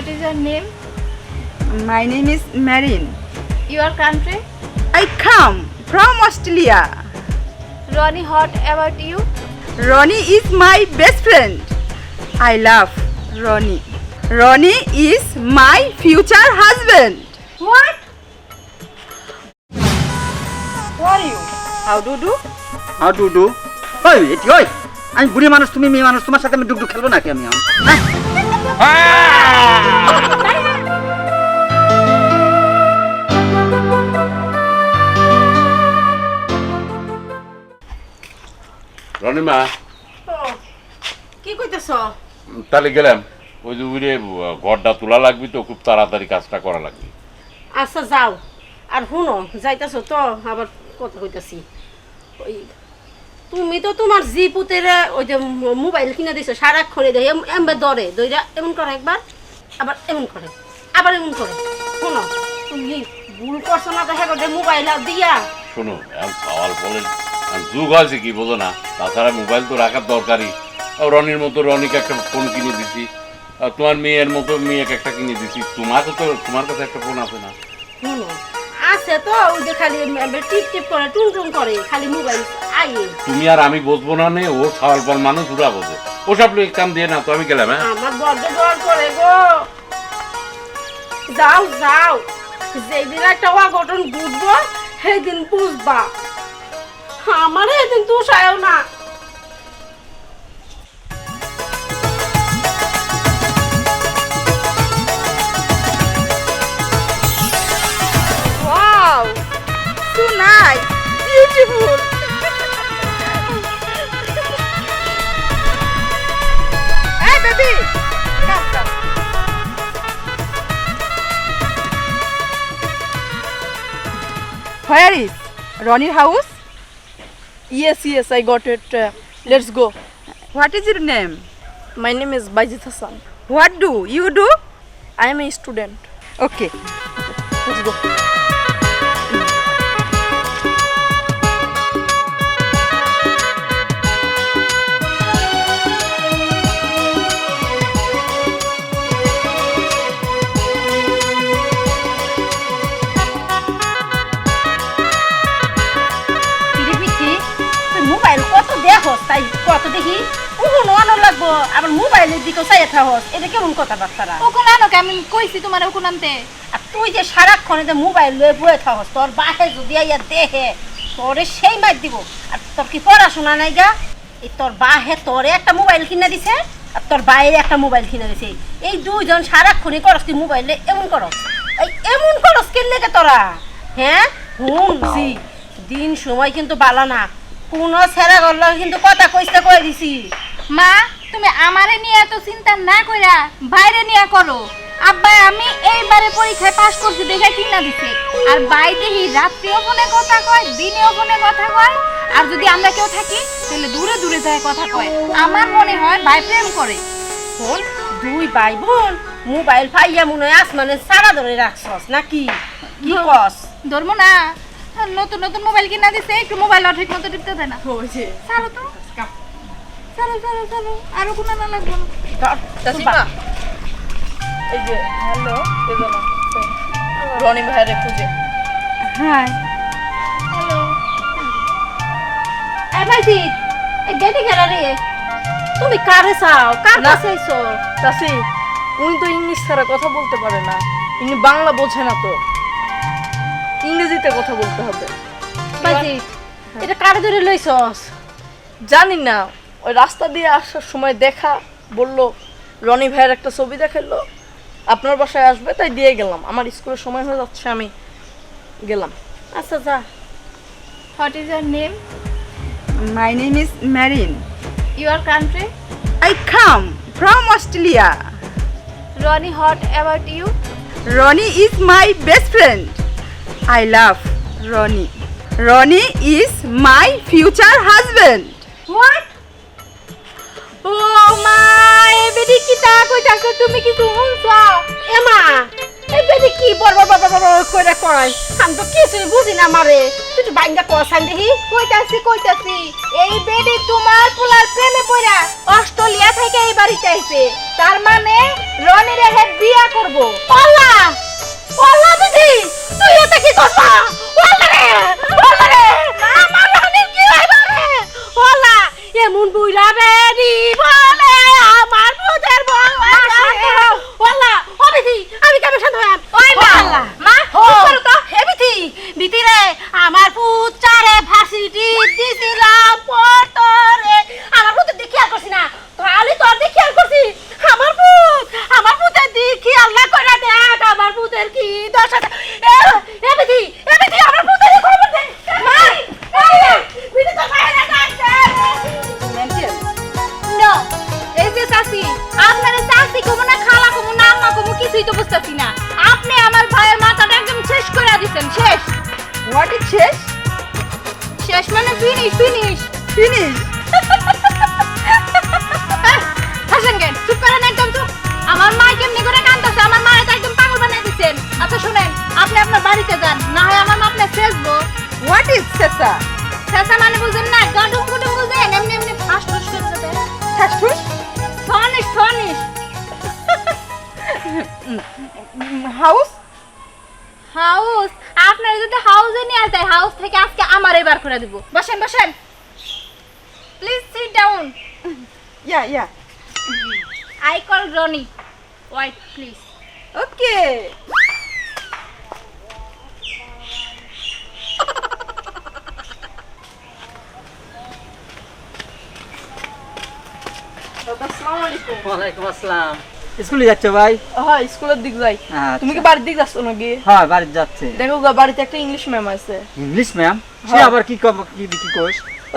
What is your name? My name is Marin. Your country? I come from Australia. Ronnie, what about you? Ronnie is my best friend. I love Ronnie. Ronnie is my future husband. What? Who are you? How do you do? How do do ওই এটি ওই আমি বুড়ি মানুষ তুমি মেয়ে মানুষ তোমার সাথে আমি ডুকডুক খেলব নাকি আমি? হ্যাঁ? রনিমা। কি কইতেছ? তাহলে গেলাম। ওই যে উইরে গড়টা তোলা লাগবে তো খুব তাড়াতাড়ি কাজটা করা লাগবে। আচ্ছা যাও। আর শুনো যাইতেছ তো আবার কথা কইতাছি। ওই তুমি তো তোমার জি পুতের ওই যে মোবাইল কিনে দিছো সারাক্ষণে দেখে এমবে দরে দইরা এমন করে একবার আবার এমন করে আবার এমন করে। শোনো তুমি ভুল করছ না দেখা করে মোবাইল আর দিয়া। শোনো এখন সওয়াল বলে যুগ আছে কি বোঝো না। তাছাড়া মোবাইল তো রাখার দরকারই। রনির মতো রনিকে একটা ফোন কিনে দিছি। আর তোমার মেয়ের মতো মেয়েকে একটা কিনে দিছি। তোমাকে তো তোমার কাছে একটা ফোন আছে না। শুনো আছে তো ওই যে খালি টিপ টিপ করে টুন টুন করে খালি মোবাইল আইয়ে। তুমি আর আমি বসবো না নে ও সওয়াল পর মানুষ উড়া বোঝে ওসব লোক কাম দিয়ে না তো আমি গেলাম হ্যাঁ? আমার বড্ড ডর করে গো। যাও যাও। যেদিন একটা অঘটন ঘটবো সেদিন বুঝবা। আমার এদিন তুষায়ও না। Hey, baby. Come, come. Where is Ronnie's house? Yes, yes, I got it. Uh, let's go. What is your name? My name is Bajit Hassan. What do you do? I am a student. Okay. Let's go. কত তাই কত দেখি? উহুন লাগবো। আবার মোবাইলের দিকে চাই থাকস এটা কেমন কথাবার্তারা ওকুন আনো আমি কইছি তোমার ওকুন আনতে আর তুই যে সারাক্ষণ যে মোবাইল লয়ে বয়ে থাকস তোর বাহে যদি আইয়া দেখে তোরে সেই মার দিব। আর তোর কি পড়াশোনা নাই গা? এই তোর বাহে তোরে একটা মোবাইল কিনে দিছে আর তোর বাইরে একটা মোবাইল কিনে দিছে। এই দুইজন সারাক্ষণই করস তুই মোবাইলে এমন করস। এই এমন করস কে লেগে তোরা? হ্যাঁ? দিন সময় কিন্তু বালা না। কোনো ছেড়া গল্ল কিন্তু কথা কইতে কয়ে দিছি? মা তুমি আমারে নিয়ে এত চিন্তা না কইরা বাইরে নিয়ে করো। আব্বা আমি এইবারে পরীক্ষায় পাশ করছি দেখে কিনা দিছে। আর বাই দেখি রাত্রিও ফোনে কথা কয় দিনেও ফোনে কথা কয়। আর যদি আমরা কেউ থাকি তাহলে দূরে দূরে যায় কথা কয়। আমার মনে হয় ভাই প্রেম করে। শোন দুই ভাই বোন মোবাইল ফাইয়া মনে হয় আসমানে সারা ধরে রাখছস নাকি? কি কস? ধরবো না। নতুন নতুন মোবাইল কিনা দিছে একটু মোবাইল ঠিক মতো টিপতে দেয় না। ছাড়ো তো। ছাড়ো ছাড়ো ছাড়ো। আরও কোনো না লাগবে। এই যে হ্যালো রনি ভাইয়ের খুঁজে। Hi. এই ভাইজি এই গেটে গেলা রে। তুমি কারে চাও? কার। কাছে আইছো? চাচি উনি তো ইংলিশ ছাড়া কথা বলতে পারে না। ইনি বাংলা বোঝে না তো। ইংরেজিতে কথা বলতে হবে। এটা কারে ধরে লইছস জানি না। ওই রাস্তা দিয়ে আসার সময় দেখা বলল রনি ভাইয়ের একটা ছবি দেখাল আপনার বাসায় আসবে তাই দিয়ে গেলাম। আমার স্কুলের সময় হয়ে যাচ্ছে আমি গেলাম। আচ্ছা যা। What is your name My name is Marin. Your country I come from Australia Ronnie what about you Ronnie is my best friend. I love Ronnie. Ronnie is my future husband. What ও মা এ বেডি কি তা কইতাছ? তুমি কি শুনছ? এমা এই বেটি কি বড় বড় বড় বড় বড় করে কয়? আমি তো কিছুই বুঝি না মারে। তুই একটু বাইঙ্গা কসান দেখি। কইতাছি কইতাছি। এই বেডি তোমার পোলার প্রেমে পড়া অস্ট্রেলিয়া থেকে এই বাড়িতে আইছে। তার মানে রনির হে বিয়া করব। ওলা ওলা দিদি, তুই এটা কি করবা? ওয়াল্লা রে ওয়াল্লা রে আমার রানীর কি হইবা রে ওয়াল্লা এমন বুইরা বেরি বলে আমার বুদের বল ওলা ও বিধি আমি কেমন শান্ত হই ওই মা মা ও চুপ করো তো হে বিধি বিধি রে আমার পুত চারে ফাঁসি দি দিছিলাম পতরে আমার পুতের দিকে খেয়াল করছি না খালি তোর দিকে খেয়াল করছি আমার পুত আমার পুতের দিকে খেয়াল না করে দেখ আমার পুতের কি দশা ইজ সেসা ফেসা মানে বুঝেন না গডুম গুডুম বুঝেন এমনি এমনি ফাস্ট ফুস করে দেবে ঠাসঠুস ফনিশ ফনিশ হাউস? হাউস? আপনার যদি হাউসে নিয়ে যায় হাউস থেকে আজকে আমার এবার করে দিব। বসেন বসেন। Please sit down ya ya I call Ronnie wait please okay আসসালামু আলাইকুম ওয়ালাইকুম আসসালাম। স্কুলে যাচ্ছ ভাই? হ্যাঁ স্কুলের দিক যাই। আচ্ছা। তুমি কি বাড়ির দিক যাচ্ছ নাকি? হ্যাঁ বাড়িতে যাচ্ছে। দেখো গা, বাড়িতে একটা ইংলিশ ম্যাম আছে। ইংলিশ ম্যাম সে। আবার কি কম- কি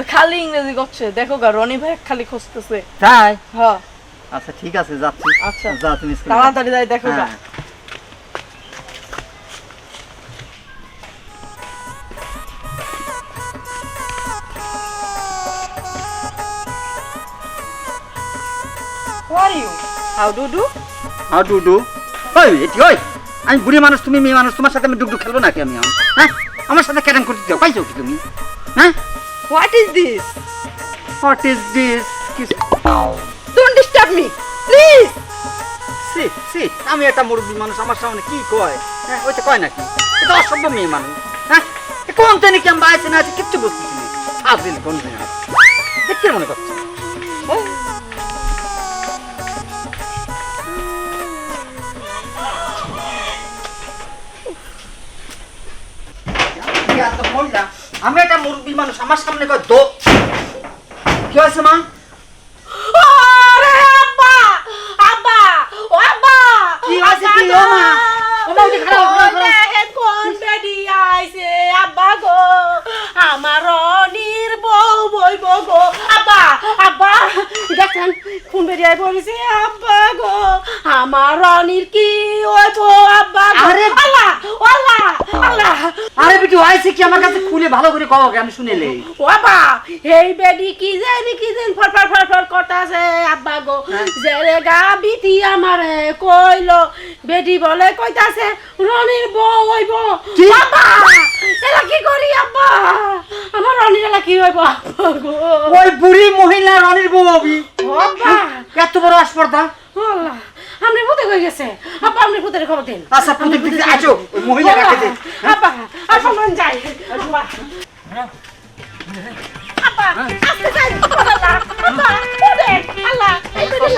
খালি ইংরেজি করছে। দেখো গা রনি ভাই খালি খুঁজতেছে। তাই? হ্যাঁ। আচ্ছা ঠিক আছে যাচ্ছি। আচ্ছা। যা তুমি তাড়াতাড়ি যাই দেখো গা। How do do? How do do? ওই এটি ওই। আমি বুড়ি মানুষ তুমি মেয়ে মানুষ তোমার সাথে আমি ডুকডুক খেলব নাকি আমি? হ্যাঁ? আমার সাথে ক্যারাম করতে দাও পাইছো কি তুমি? হ্যাঁ? What is this what is this don't disturb me please see see আমি একটা মুরব্বী মানুষ আমার সামনে কি কয়? হ্যাঁ ওইটা কয় নাকি? এটা অসভ্য মেয়ে মানুষ হ্যাঁ? কোন তেনে কি আমি বাইছে না আছে কিচ্ছু বুঝতেছি না। আদিল কোন দেখতে মনে করছে। আমি একটা মুরব্বী মানুষ আমার সামনে কয় দো। কি হয়েছে মা? আব্বা আব্বা আব্বা কি হয়েছে কি ও মা? ও মা খারাপ গো আব্বা আব্বা দেখেন কোন বলেছে আব্বা গো আমার রনির কি হইব আব্বা আরে! আল্লাহ আল্লাহ আল্লাহ। আরে বিটু আইছে কি? আমার কাছে খুলে ভালো করে কও আমি শুনেলে ও বাবা এই বেডি কি জানি কি জানি ফর ফর ফর ফর আব্বা গো। জেরে গা বিতি আমারে কইলো। বেডি বলে কইতাছে রনির বউ হইব। কি? এলা কি করি আব্বা? আমার রনির এলা কি হইব আব্বা গো? ওই বুড়ি মহিলা রনির বউ হবি। আব্বা। এত বড় আসপর্দা আল্লাহ আপনি ভূতে কই গেছে? আব্বা আপনি ভূতের খবর দিন। আচ্ছা প্রত্যেক দিকে আছো ওই মহিলা কাকে দে। আব্বা আব্বা মন যাই আব্বা আস্তে যাই আল্লাহ আব্বা ওরে আল্লাহ এই বেডি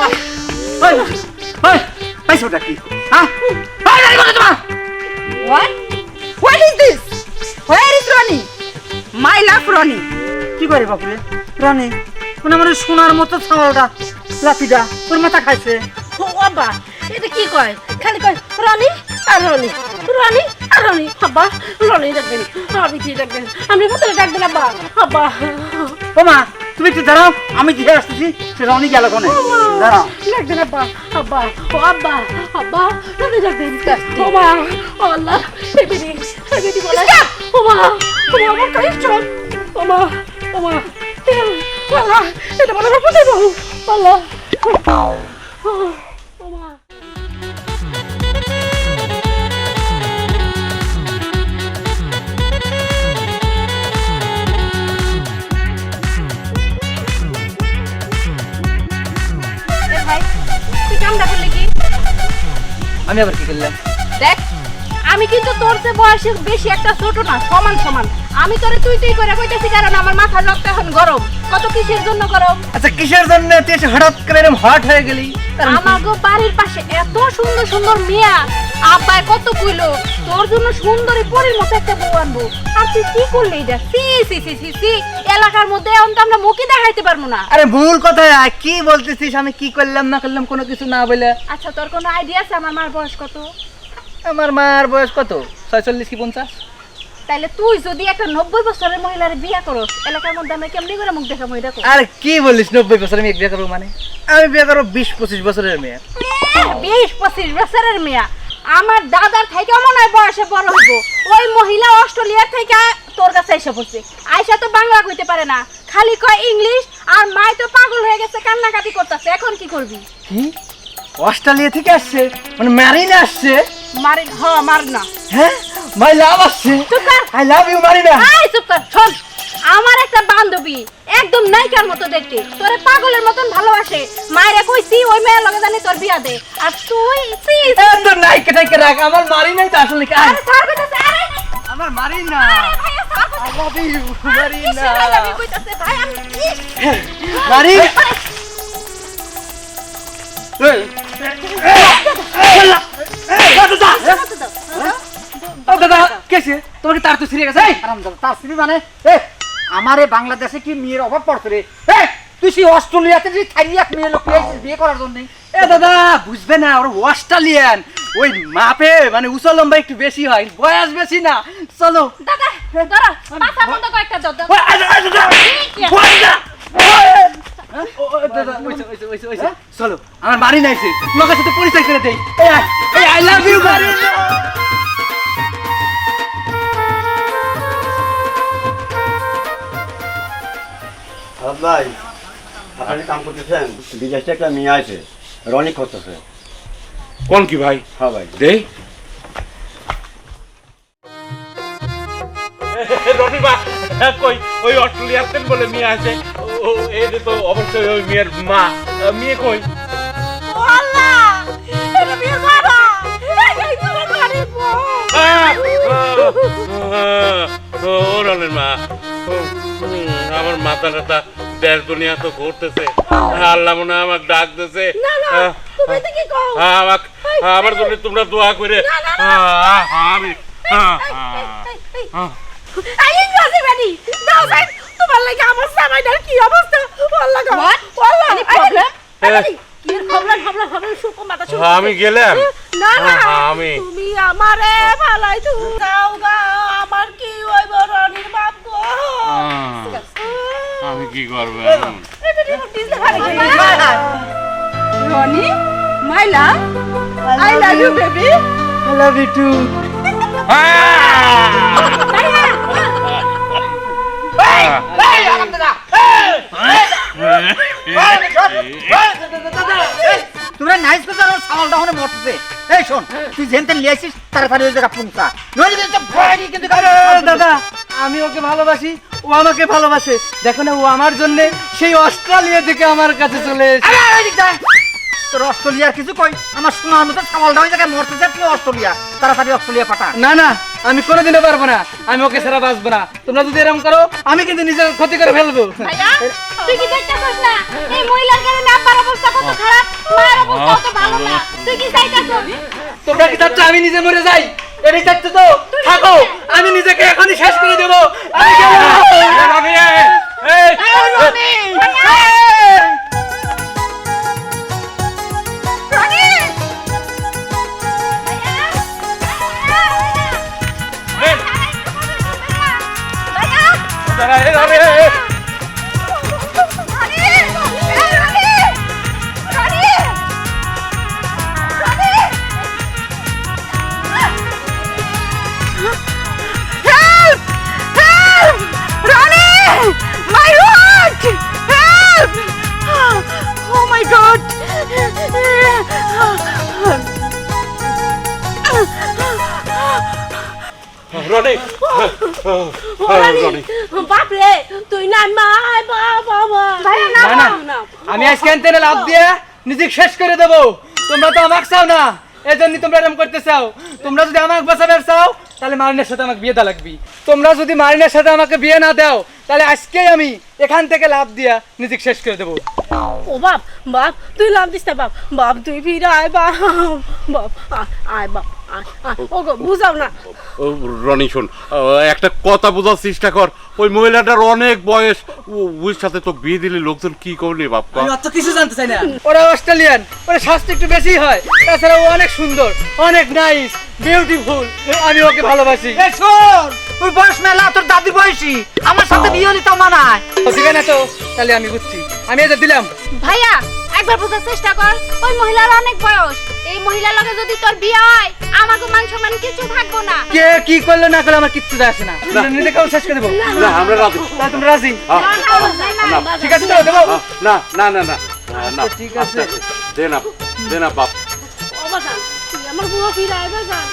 ওই ওই পাইছোটা কি? হ্যাঁ? রনি। কি করে বাপুরে রনি মানে মানে সোনার মতো ছাওয়ালটা লাঠিটা তোর মাথা খাইছে। ও আব্বা এটা কি কয়? খালি কয় রনি আর রনি রনি আর রনি। আব্বা রনি ডাকবেন আমি কি ডাকবেন আপনি ভূতের ডাকবেন আব্বা? আব্বা। ও মা তুমি একটু দাঁড়াও আমি দিয়ে আসতেছি সে রনি গেল কোনে। দাঁড়াও। ডাকবেন আব্বা আব্বা ও আব্বা আব্বা রনি ডাকবেন ও মা ও আল্লাহ এই বেটি বলে? ও মা ও মা আমার কাছে চল। ওমা ওমা আল্লাহ এটা বলে বাবা বাবু আল্লাহ ওমা আমি আবার আমি কিন্তু তোর চেয়ে বয়সের বেশি একটা ছোট না সমান সমান। আমি তোরে তুই তুই করে কইতেছি কারণ আমার মাথার রক্ত এখন গরম। কত কিসের জন্য গরম? আচ্ছা কিসের জন্য তুই এসে হঠাৎ করে এরকম হট হয়ে গেলি? আমাগো বাড়ির পাশে এত সুন্দর সুন্দর মিয়া। আব্বাই কত কইলো তোর জন্য সুন্দরী পরীর মতো একটা বউ আনব। আর তুই কি করলি এটা? C C C C C এলাকার মধ্যে এখন তো আমরা মুখই দেখাইতে পারব না। আরে ভুল কথা কি বলতেছিস? আমি কি করলাম না করলাম কোনো কিছু না বলে। আচ্ছা তোর কোনো আইডিয়া আছে? আমার মার বয়স কত? আমার মার বয়স কত? ছয়চল্লিশ কি পঞ্চাশ? তাইলে তুই যদি একটা নব্বই বছরের মহিলার বিয়া করস এলাকার মধ্যে আমরা কেমনি করে মুখ দেখাবো এটা। আর কি বলিস নব্বই বছর আমি এক বিয়ে করব মানে? আমি বিয়ে করব বিশ পঁচিশ বছরের মেয়ে। বিশ পঁচিশ বছরের মেয়া। আমার দাদার থেকে মনে হয় বয়সে বড় হইব। ওই মহিলা অস্ট্রেলিয়া থেকে তোর কাছে এসে পড়ছে। আয়সা তো বাংলা কইতে পারে না। খালি কয় ইংলিশ আর মাই তো পাগল হয়ে গেছে কান্নাকাটি করতেছে। এখন কি করবি? কি? অস্ট্রেলিয়া থেকে আসছে? মানে ম্যারিনা আসছে? মারি হ মার না। হ্যাঁ? মাই লাভ আসছে চুপ কর। আই লাভ ইউ মারিনা আই চুপ কর শোন আমার একটা বান্ধবী একদম নায়িকার মতো দেখতে তোরে পাগলের মতন ভালোবাসে মায়েরা কইছি ওই মেয়ের লগে জানি তোর বিয়া দে আর তুই সি তো নাই কেটাই কে রাখ আমার মারি নাই তো আসলে কি আরে স্যার কইতাছে আরে আমার ভাইয়া sir I love you, Marina কইতাছে ভাই আমি কি মারি ও দাদা কেছে তোমাকে তার তো ছিঁড়ে গেছে? এই, আরামদাদা তার স্ত্রী মানে? এ আমারে বাংলাদেশে কি মেয়ের অভাব পড়ছে রে? এ তুই সেই অস্ট্রেলিয়াতে যে থারি এক মেয়ে লোক নিয়ে বিয়ে করার জন্য? এ দাদা বুঝবে না ওর অস্ট্রেলিয়ান। ওই মাপে মানে উঁচু লম্বা একটু বেশি হয় বয়স বেশি না। চলো। দাদা মাথা বন্ধ কয়েকটা দাও দাদা, দাদা। চলো। আমার বাড়ি নাইছে লোকের সাথে পরিচয় করে দেই। আই লাভ ইউ বাড়ি। ভাই আপনি কাম করতেছেন? বিদেশে একটা মেয়ে আছে রনি করতেছে। কোন কি ভাই? হ্যাঁ ভাই। দে। রনি বা কই? ওই অস্ট্রেলিয়াতে বলে মেয়ে আছে। ও এই তো অবশ্যই ওই মেয়ের মা। মেয়ে কই? আল্লাহ এটা বিয়ে মারা। এই এই তোমার বাড়ির বউ আহ! আহ! ও রনির মা। ও, হুম, আমার মাথা টাথা দেশ দুনিয়া তো ঘুরতেছে। আল্লাহ মনে হয় আমাকে ডাক দিছে তুমি আহ, আমাকে আমার জন্য তোমরা দোয়া করে। আমি। এই ইংরেজি বেডি দাও ভাই তোমার লাগে করব Ronnie my love I love you baby I love you too তোমরা নাইস করে আর সামালটা মরতেছে। এই শোন তুই যেন তেন লিয়েছিস তাড়াতাড়ি ওই জায়গা পুংসা নইলে কিন্তু ভয়ানক কিন্তু। দাদা আমি ওকে ভালোবাসি ও আমাকে ভালোবাসে। দেখো না ও আমার জন্য সেই অস্ট্রেলিয়া থেকে আমার কাছে চলে। তোর অস্ট্রেলিয়ার কিছু কই? আমার শোনার মতো জায়গায় মরতে যাচ্ছিল অস্ট্রেলিয়া। তাড়াতাড়ি অস্ট্রেলিয়া পাঠা। না না আমি কোনোদিনও পারব না। আমি ওকে ছাড়া বাঁচবো না। তোমরা যদি এরকম করো আমি কিন্তু নিজের ক্ষতি করে ফেলব। ভাইয়া তুই কি দেখতেছস না? এই মহিলার কারণে আব্বার অবস্থা কত খারাপ। মায়ের অবস্থা কত ভালো না। তুই কি চাইতাছস? তোমরা কি চাচ্ছ আমি নিজে মরে যাই? এটাই চাচ্ছ তো? থাকো। আমি নিজেকে এখনই শেষ করে দেবো। আমি গেলাম। রনি। রনি। বাপ রে তুই না মাই বাবা ভাইয়া না না না। আমি আজকে আনতে লাভ দিয়ে নিজেকে শেষ করে দেবো। তোমরা তো আমাকে চাও না। এই জন্য তোমরা এরকম করতে চাও। তোমরা যদি আমাকে বাঁচাবে চাও তাহলে মারিনের সাথে আমাকে বিয়ে দেওয়া লাগবে। তোমরা যদি মারিনের সাথে আমাকে বিয়ে না দাও তাহলে আজকেই আমি এখান থেকে লাভ দিয়া নিজেকে শেষ করে দেবো। ও বাপ বাপ তুই লাভ দিস না বাপ। বাপ তুই ফিরে আয় বাপ। বাপ আয় বাপ। আয়, আয়। ও গো বুঝাও না। রনি শোন একটা কথা বোঝার চেষ্টা কর। ওই মহিলাটার অনেক বয়স। ও- ওর সাথে তো বিয়ে দিলে লোকজন কি করবে বাপ্পা আমি অত কিছু জানতে চাই না। ওরা অস্ট্রেলিয়ান ওরা স্বাস্থ্য একটু বেশি হয়। তাছাড়া ও অনেক সুন্দর অনেক নাইস বিউটিফুল আমি ওকে ভালোবাসি। শোন তোর বয়স মেলা তোর দাদি বয়সী। আমার সাথে বিয়ে হলে তো মানায়। ঠিক আছে তো? তাহলে আমি বুঝছি। আমি এটা দিলাম। ভাইয়া একবার বোঝার চেষ্টা কর। ওই মহিলার অনেক বয়স। এই মহিলার লগে যদি তোর বিয়ে হয় আমাকে মান সম্মান কিছু থাকব না কে কি করল না করল আমার কিচ্ছু যায় আসে না নিজে কেমন শেষ করে দেবো না আমরা রাজি তাহলে তোমরা রাজি হ্যাঁ, ঠিক আছে তো দেবো হ্যাঁ, না না না না হ্যাঁ, না ঠিক আছে। দে না দে না বাপ আমার বুয়া ফিরে আয় বাজান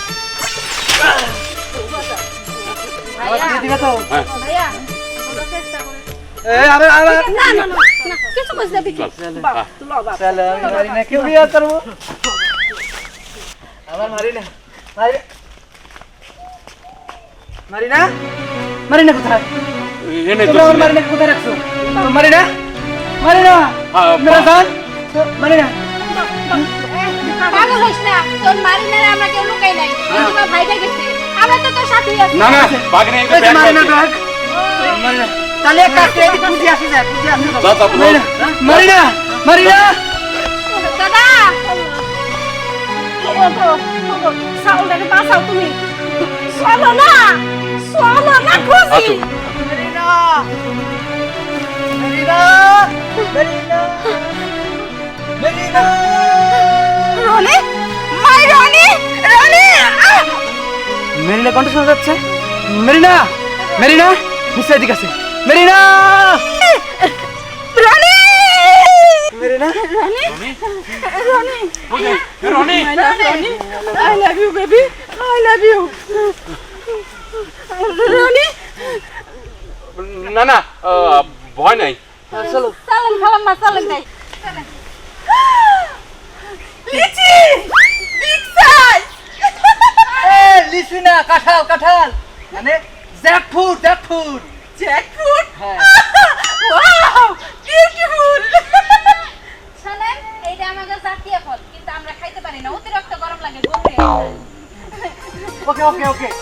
দিয়ে দিবে তো হ্যাঁ ভাইয়া চেষ্টা কর আরে আরে না না না না কিছু বুঝতে দেখি বাপ ল বাপ চলো আমি মারিনা কেউ বিয়ে করব মারিনা। মারি মারিনা? মারিনা কোথায়? এনে তো তোমরা আমার মারিনা কোথায় রাখছো? তোর মারিনা? মারিনা? হ্যাঁ, মেরা পাগল হইস না। তোর মারিনারে আমরা কেউ লুকাই নাই। তোমার ভাইটা গেছে। আমরা তো তোর সাথেই আছি। না না বাগনে এই যে মারিনা ব্যাগ। মারিনা। তাহলে এক কাজ আসি যায় পুঁজি আসি যায়। দাদা মারিনা মারিনা মারিনা। দাদা খুশি মেরিনা মেরিনা শোনা যাচ্ছে। মেরিনা! মেরিনা! নিশ্চয় এদিকে আছে। Marina Ronnie? I love you baby I love you Ronnie? না না ভয় নাই। চলো। চালেন খালাম মা চালেন যাই লিচি! Big size! এ লিচু না কাঁঠাল কাঁঠাল। মানে জ্যাকফ্রুট জ্যাকফ্রুট। জ্যাকফ্রুট? হ্যাঁ ওয়াও বিউটিফুল শোনেন এইটা আমাদের জাতীয় ফল কিন্তু আমরা খাইতে পারি না অতিরিক্ত গরম